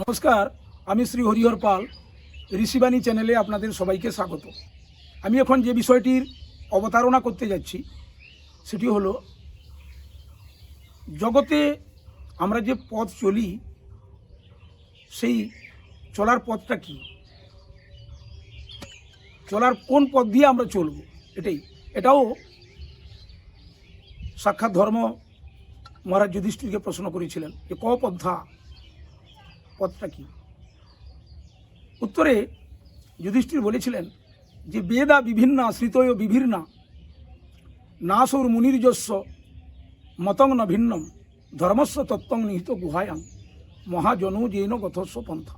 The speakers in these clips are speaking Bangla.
নমস্কার, আমি শ্রী হরিহর পাল, ঋষিবাণী চ্যানেলে আপনাদের সবাইকে স্বাগত। আমি এখন যে বিষয়টির অবতারণা করতে যাচ্ছি, সেটি হলো, জগতে আমরা যে পথ চলি, সেই চলার পথটা কি? চলার কোন পথ দিয়ে আমরা চলব? এটাই। এটাও সাক্ষাৎ ধর্ম মহারাজ যুধিষ্ঠিরকে প্রশ্ন করেছিলেন যে ক পদ্ধা? পথটা কি? উত্তরে যুধিষ্ঠির বলেছিলেন যে, বেদা বিভিন্ন শ্রিতয় বিভিন্না নাসৌর মুনির্যস্ব মতং ন ভিন্নম ধর্মস্ব তত্ত্বং নিহিত গুহায়াং মহাজনৌ জৈন গথস্ব পন্থা।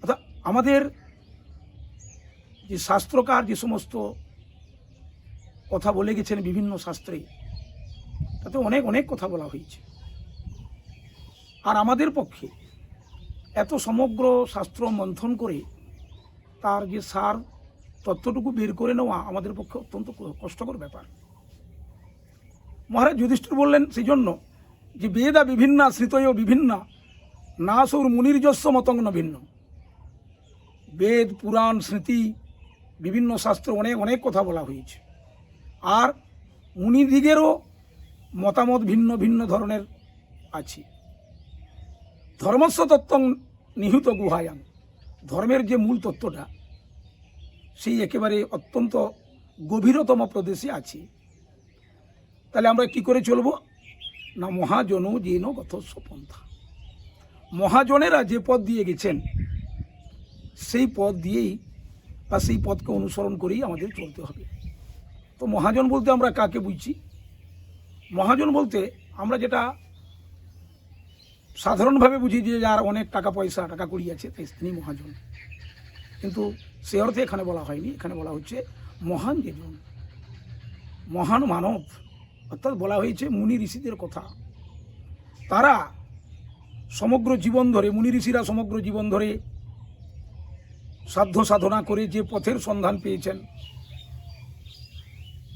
অর্থাৎ আমাদের যে শাস্ত্রকার যে সমস্ত কথা বলে গেছেন বিভিন্ন শাস্ত্রে, তাতে অনেক অনেক কথা বলা হয়েছে। আর আমাদের পক্ষে এত সমগ্র শাস্ত্র মন্থন করে তার যে সার তত্ত্বটুকু বের করে নেওয়া আমাদের পক্ষে অত্যন্ত কষ্টকর ব্যাপার। মহারাজ যুধিষ্ঠির বললেন সেই জন্য যে বেদা বিভিন্ন শ্রিতয় বিভিন্ন, নাসৌর মুনির্জস্ব মতঙ্গ ভিন্ন বেদ, পুরাণ, স্মৃতি, বিভিন্ন শাস্ত্র অনেক অনেক কথা বলা হয়েছে। আর মুনিদিগেরও মতামত ভিন্ন ভিন্ন ধরনের আছে। ধর্মস্ব তত্ত্ব নিহিত গুহায়ান ধর্মের যে মূল তত্ত্বটা, সেই একেবারে অত্যন্ত গভীরতম প্রদেশে আছে। তাহলে আমরা কি করে চলব? না মহাজন জেন গত সপন্থা মহাজনেরা যে পথ দিয়ে গেছেন, সেই পথ দিয়েই বা সেই পথকে অনুসরণ করেই আমাদের চলতে হবে। তো মহাজন বলতে আমরা কাকে বুঝছি? মহাজন বলতে আমরা যেটা সাধারণভাবে বুঝি যে যার অনেক টাকা পয়সা, টাকা কড়ি আছে, তাই তিনি মহাজন। কিন্তু সে অর্থে এখানে বলা হয়নি। এখানে বলা হচ্ছে মহান যেজন মহান মানব। অর্থাৎ বলা হয়েছে মুনি ঋষিদের কথা। তারা সমগ্র জীবন ধরে, মুনি ঋষিরা সমগ্র জীবন ধরে সাধ্য সাধনা করে যে পথের সন্ধান পেয়েছেন,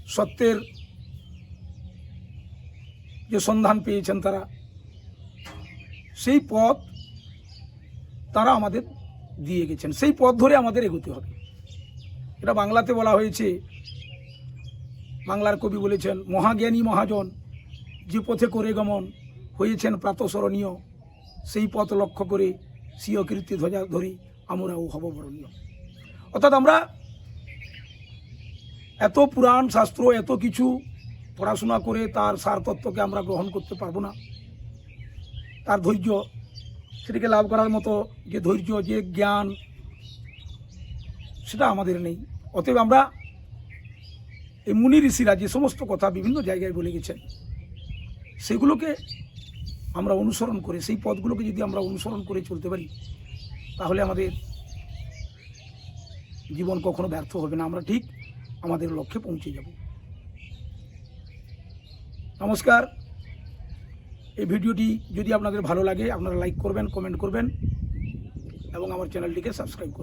সত্যের যে সন্ধান পেয়েছেন তারা সেই পথ তারা আমাদের দিয়ে গেছেন। সেই পথ ধরে আমাদের এগোতে হবে। এটা বাংলাতে বলা হয়েছে, বাংলার কবি বলেছেন, মহাজ্ঞানী মহাজন, যে পথে করে গমন হয়েছেন প্রাতঃস্মরণীয়, সেই পথ লক্ষ্য করে স্বীয় কীর্তি ধ্বজা ধরে, আমরাও হব বরণীয় অর্থাৎ আমরা এত পুরাণ শাস্ত্র, এত কিছু পড়াশোনা করে তার সারতত্ত্বকে আমরা গ্রহণ করতে পারব না। তার ধৈর্য, সেটাকে লাভ করার মতো যে ধৈর্য, যে জ্ঞান, সেটা আমাদের নেই। অতএব আমরা এই মুনি ঋষিরা যে সমস্ত কথা বিভিন্ন জায়গায় বলে গেছেন, সেগুলোকে আমরা অনুসরণ করে, সেই পথগুলোকে যদি আমরা অনুসরণ করে চলতে পারি, তাহলে আমাদের জীবন কখনো ব্যর্থ হবে না। আমরা ঠিক আমাদের লক্ষ্যে পৌঁছে যাব। নমস্কার। এই ভিডিওটি যদি আপনাদের ভালো লাগে, আপনারা লাইক করবেন কমেন্ট করবেন, এবং আমার চ্যানেলটিকে সাবস্ক্রাইব করবেন।